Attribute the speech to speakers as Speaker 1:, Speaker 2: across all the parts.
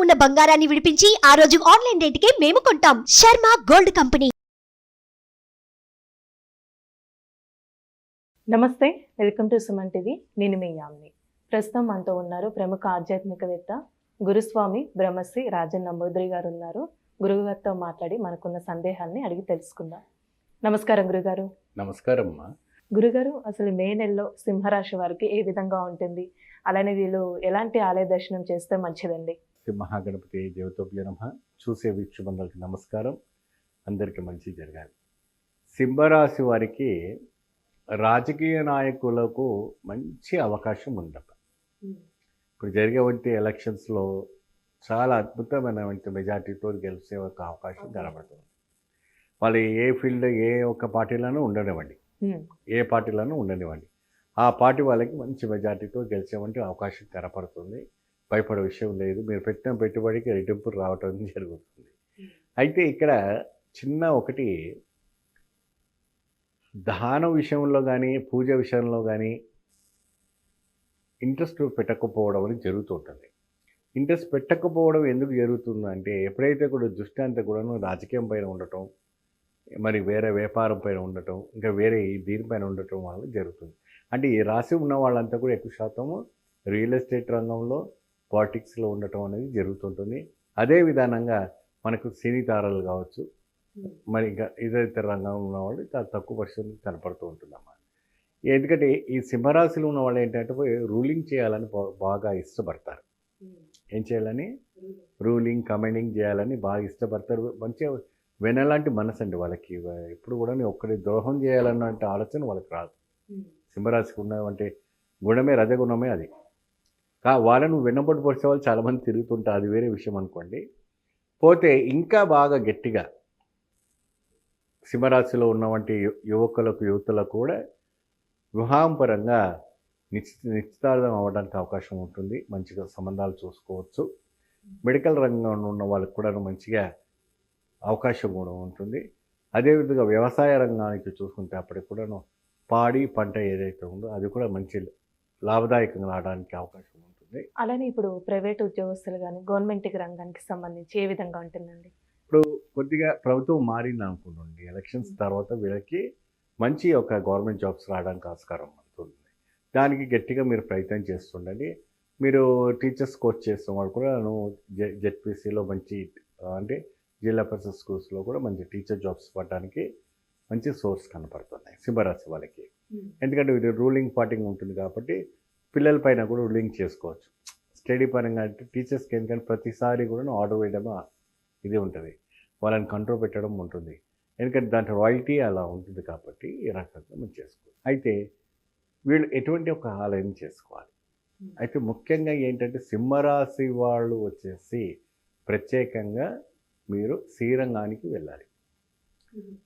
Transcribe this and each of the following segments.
Speaker 1: ఉన్న బంగారాన్ని విడిపించి ఆ రోజు ఆన్లైన్ రేటుకే మేము కొంటాం. Sharma gold company.
Speaker 2: నమస్తే వెల్కమ్ టు సుమన్ టీవీ. నేను మీ యామ్ని. ప్రస్తుతం మనతో ఉన్నారు ప్రముఖ ఆధ్యాత్మికవేత్త గురుస్వామి బ్రహ్మశ్రీ రాజన్ నంబూద్రి గారు ఉన్నారు గురువుగారితో మాట్లాడి మనకున్న సందేహాన్ని అడిగి తెలుసుకుందాం. నమస్కారం గురుగారు.
Speaker 3: నమస్కారం అమ్మా.
Speaker 2: గురుగారు అసలు మే నెలలో సింహరాశి వారికి ఏ విధంగా ఉంటుంది? అలానే వీళ్ళు ఎలాంటి ఆలయ దర్శనం చేస్తే మంచిదండి?
Speaker 3: శ్రీ మహాగణపతి దేవతోభ్య నమ. చూసే వీక్షబంధులకి నమస్కారం. అందరికీ మంచి జరగాలి. సింహరాశి వారికి రాజకీయ నాయకులకు మంచి అవకాశం ఉందట. ఇప్పుడు జరిగేవంటి ఎలక్షన్స్లో చాలా అద్భుతమైనటువంటి మెజార్టీతో గెలిచే ఒక అవకాశం కనబడుతుంది. వాళ్ళు ఏ ఫీల్డ్ ఏ ఒక్క పార్టీలోనూ ఉండనివ్వండి. ఏ పార్టీలోనూ ఉండనివ్వండి. ఆ పార్టీ వాళ్ళకి మంచి మెజార్టీతో గెలిచేవంటి అవకాశం కనపడుతుంది. భయపడే విషయం లేదు. మీరు పెట్టిన పెట్టుబడికి రెట్టింపు రావటం జరుగుతుంది. అయితే ఇక్కడ చిన్న ఒకటి దాన విషయంలో కానీ పూజ విషయంలో కానీ ఇంట్రెస్ట్ పెట్టకపోవడం అనేది జరుగుతుంటుంది. ఇంట్రెస్ట్ పెట్టకపోవడం ఎందుకు జరుగుతుందంటే ఎప్పుడైతే కూడా దృష్టి అంతా కూడాను రాజకీయం పైన ఉండటం మరి వేరే వ్యాపారం పైన ఉండటం ఇంకా వేరే దీనిపైన ఉండటం వల్ల జరుగుతుంది. అంటే ఈ రాశి ఉన్న వాళ్ళంతా కూడా ఎక్కువ శాతము రియల్ ఎస్టేట్ రంగంలో పాలిటిక్స్లో ఉండటం అనేది జరుగుతుంటుంది. అదే విధానంగా మనకు సినీ తారలు కావచ్చు మరి ఇంకా ఇతర రంగంలో ఉన్న వాళ్ళు చాలా తక్కువ పర్సెంట్ కనపడుతూ ఉంటుందన్నమాట. ఎందుకంటే ఈ సింహరాశిలో ఉన్న వాళ్ళు ఏంటంటే పోయి రూలింగ్ చేయాలని బాగా ఇష్టపడతారు. ఏం చేయాలని? రూలింగ్ కమాండింగ్ చేయాలని బాగా ఇష్టపడతారు. మంచిగా వెనలాంటి మనసు అండి వాళ్ళకి. ఎప్పుడు కూడా ఒక్కడి ద్రోహం చేయాలన్న ఆలోచన వాళ్ళకి రాదు. సింహరాశికి ఉన్నవంటే గుణమే రజగుణమే అది. వాళ్ళను వెన్నబడి పొడిచే వాళ్ళు చాలామంది తిరుగుతుంటారు. అది వేరే విషయం అనుకోండి. పోతే ఇంకా బాగా గట్టిగా సింహరాశిలో ఉన్నవంటి యువకులకు యువతులకు కూడా వివాహం పరంగా నిశ్చిత నిశ్చితార్థం అవ్వడానికి అవకాశం ఉంటుంది. మంచిగా సంబంధాలు చూసుకోవచ్చు. మెడికల్ రంగంలో ఉన్న వాళ్ళకి కూడా మంచిగా అవకాశం కూడా ఉంటుంది. అదేవిధంగా వ్యవసాయ రంగానికి చూసుకుంటే అప్పటికి కూడాను పాడి పంట ఏదైతే ఉందో అది కూడా మంచి లాభదాయకంగా రావడానికి అవకాశం ఉంటుంది.
Speaker 2: అలానే ఇప్పుడు ప్రైవేట్ ఉద్యోగస్తులు కానీ గవర్నమెంట్ రంగానికి సంబంధించి ఏ విధంగా ఉంటుందండి?
Speaker 3: ఇప్పుడు కొద్దిగా ప్రభుత్వం మారింది అనుకోండి ఎలక్షన్స్ తర్వాత వీళ్ళకి మంచి ఒక గవర్నమెంట్ జాబ్స్ రావడానికి ఆస్కారం ఉంటుంది. దానికి గట్టిగా మీరు ప్రయత్నం చేస్తుండండి. మీరు టీచర్స్ కోర్స్ చేస్తున్న వాళ్ళు కూడా జె జెడ్పీసీలో మంచి అంటే జిల్లా పరిషత్ స్కూల్స్లో కూడా మంచి టీచర్ జాబ్స్ పడడానికి మంచి సోర్స్ కనపడుతున్నాయి సింహరాశి వాళ్ళకి. ఎందుకంటే ఇది రూలింగ్ పార్టీ ఉంటుంది కాబట్టి పిల్లల పైన కూడా రూలింగ్ చేసుకోవచ్చు. స్టడీ పరంగా అంటే టీచర్స్కి ఎందుకంటే ప్రతిసారి కూడా ఆర్డర్ వేయడం ఇది ఉంటుంది. వాళ్ళని కంట్రోల్ పెట్టడం ఉంటుంది. ఎందుకంటే దాంట్లో రాయల్టీ అలా ఉంటుంది కాబట్టి ఈ రకంగా మనం చేసుకోవాలి అయితే వీళ్ళు ఎటువంటి ఒక ఆలయం చేసుకోవాలి? అయితే ముఖ్యంగా ఏంటంటే సింహరాశి వాళ్ళు వచ్చేసి ప్రత్యేకంగా మీరు శ్రీరంగానికి వెళ్ళాలి.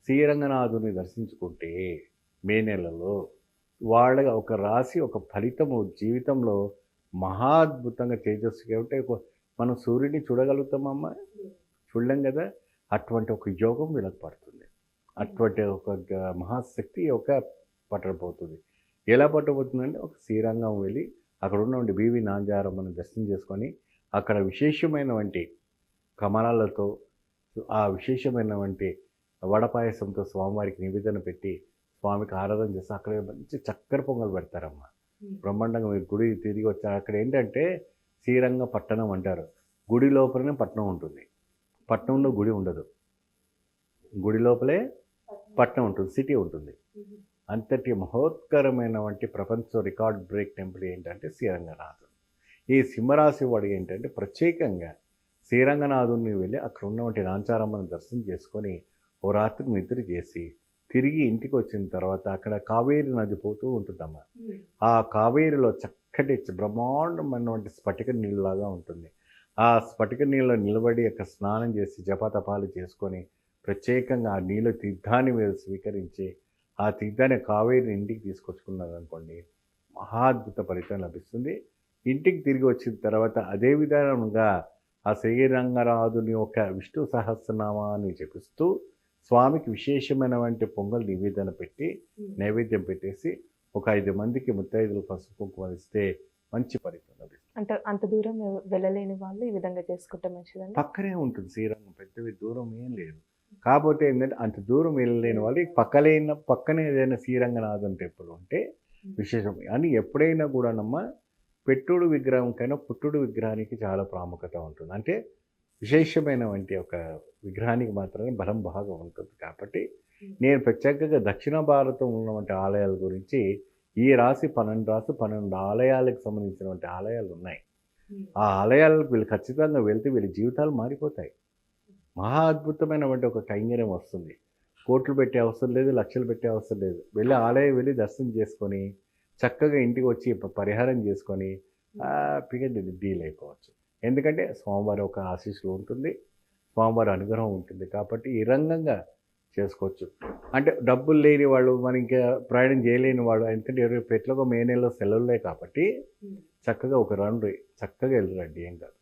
Speaker 3: శ్రీరంగనాథుని దర్శించుకుంటే మే నెలలో వాళ్ళ ఒక రాశి ఒక ఫలితము జీవితంలో మహాద్భుతంగా తేజస్సుగా ఉంటే మనం సూర్యుడిని చూడగలుగుతామమ్మా చూడలేం కదా? అటువంటి ఒక యోగం వీళ్ళకి పడుతుంది. అటువంటి ఒక మహాశక్తి ఒక పట్టబోతుంది. ఎలా పట్టబోతుందంటే ఒక శ్రీరంగం వెళ్ళి అక్కడ ఉన్నటువంటి బీవి నాంజారమ్మను దర్శనం చేసుకొని అక్కడ విశేషమైనవంటి కమలాలతో ఆ విశేషమైనవంటి వడపాయసంతో స్వామివారికి నివేదన పెట్టి స్వామికి ఆరాధన చేసి అక్కడ మంచి చక్కెర పొంగల్ పెడతారమ్మ. బ్రహ్మాండంగా మీరు గుడి తిరిగి వచ్చారు. అక్కడ ఏంటంటే శ్రీరంగ పట్టణం అంటారు. గుడి లోపలనే పట్టణం ఉంటుంది. పట్టణంలో గుడి ఉండదు. గుడి లోపలే పట్టణం ఉంటుంది. సిటీ ఉంటుంది. అంతటి మహోత్కరమైన వంటి ప్రపంచ రికార్డ్ బ్రేక్ టెంపుల్ ఏంటంటే శ్రీరంగనాథుడు. ఈ సింహరాశి వాడు ఏంటంటే ప్రత్యేకంగా శ్రీరంగనాథుని వెళ్ళి అక్కడ ఉన్నటువంటి నాంచారమ్మని దర్శనం చేసుకొని ఓ రాత్రి నిద్ర చేసి తిరిగి ఇంటికి వచ్చిన తర్వాత అక్కడ కావేరి నది పోతూ ఉంటుందమ్మా. ఆ కావేరిలో చక్కటి బ్రహ్మాండమైనటువంటి స్ఫటిక నీళ్ళలాగా ఉంటుంది. ఆ స్ఫటిక నీళ్ళలో నిలబడి యొక్క స్నానం చేసి జపతపాలు చేసుకొని ప్రత్యేకంగా ఆ నీళ్ళ తీర్థాన్ని మీరు స్వీకరించి ఆ తీర్థాన్ని కావేరిని ఇంటికి తీసుకొచ్చుకున్నారనుకోండి మహాద్భుత ఫలితం లభిస్తుంది. ఇంటికి తిరిగి వచ్చిన తర్వాత అదే విధానంగా ఆ శ్రీరంగరాజుని యొక్క విష్ణు సహస్రనామాన్ని జపిస్తూ స్వామికి విశేషమైనటువంటి పొంగల్ నివేదన పెట్టి నైవేద్యం పెట్టేసి ఒక ఐదు మందికి ముత్తైదులు పసుపు కుంకుమ ఇస్తే మంచి ఫలితం లభిస్తుంది
Speaker 2: అంటే అంత దూరం వెళ్ళలేని వాళ్ళు ఈ విధంగా చేసుకుంటే మంచిదండి.
Speaker 3: పక్కనే ఉంటుంది శ్రీరంగం పెద్దవి దూరం ఏం లేదు. కాకపోతే ఏంటంటే అంత దూరం వెళ్ళలేని వాళ్ళు పక్కలేన పక్కనే ఏదైనా శ్రీరంగనాథన్ టెంపుల్ ఉంటే విశేషం. అని ఎప్పుడైనా కూడానమ్మా పెట్టుడు విగ్రహం కన్నా పుట్టుడు విగ్రహానికి చాలా ప్రాముఖ్యత ఉంటుంది. అంటే విశేషమైన వంటి ఒక విగ్రహానికి మాత్రమే బలం బాగా ఉంటుంది కాబట్టి నేను ప్రత్యేకంగా దక్షిణ భారతం ఉన్నటువంటి ఆలయాల గురించి ఈ రాశి పన్నెండు రాసి పన్నెండు ఆలయాలకు సంబంధించినటువంటి ఆలయాలు ఉన్నాయి. ఆ ఆలయాలకు వీళ్ళు ఖచ్చితంగా వెళ్తే వీళ్ళ జీవితాలు మారిపోతాయి. మహా అద్భుతమైనటువంటి ఒక కైంగర్యం వస్తుంది. కోట్లు పెట్టే అవసరం లేదు లక్షలు పెట్టే అవసరం లేదు. వెళ్ళి ఆలయం వెళ్ళి దర్శనం చేసుకొని చక్కగా ఇంటికి వచ్చి పరిహారం చేసుకొని హ్యాపీగా డీల్ అయిపోవచ్చు. ఎందుకంటే స్వామివారి ఒక ఆశీస్సులు ఉంటుంది స్వామివారి అనుగ్రహం ఉంటుంది కాబట్టి ఈ రంగంగా చేసుకోవచ్చు. అంటే డబ్బులు లేని వాళ్ళు మరి ఇంకా ప్రయాణం చేయలేని వాడు ఎందుకంటే ఇరవై పెట్లకు మే నెలలో సెలవులే కాబట్టి చక్కగా ఒక రౌండ్ చక్కగా వెళ్ళరండి ఏం కాదు.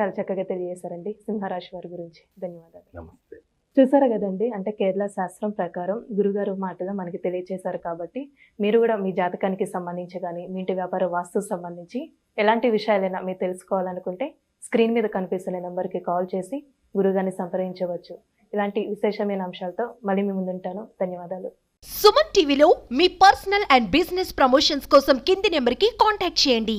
Speaker 2: చాలా చక్కగా తెలియజేశారండి సింహరాశి వారి గురించి. ధన్యవాదాలు.
Speaker 3: నమస్తే.
Speaker 2: చూసారు కదండి? అంటే కేరళ శాస్త్రం ప్రకారం గురుగారు మాటగా మనకి తెలియజేశారు కాబట్టి మీరు కూడా మీ జాతకానికి సంబంధించి కానీ మీ ఇంటి వ్యాపార వాస్తు సంబంధించి ఎలాంటి విషయాలైనా మీరు తెలుసుకోవాలనుకుంటే స్క్రీన్ మీద కనిపిస్తున్న నెంబర్కి కాల్ చేసి గురుగారిని సంప్రదించవచ్చు. ఇలాంటి విశేషమైన అంశాలతో మళ్ళీ మీ ముందుంటాను. ధన్యవాదాలు.
Speaker 1: సుమన్ టీవీలో మీ పర్సనల్ అండ్ బిజినెస్ ప్రమోషన్స్ కోసం కింది నెంబర్కి కాంటాక్ట్ చేయండి.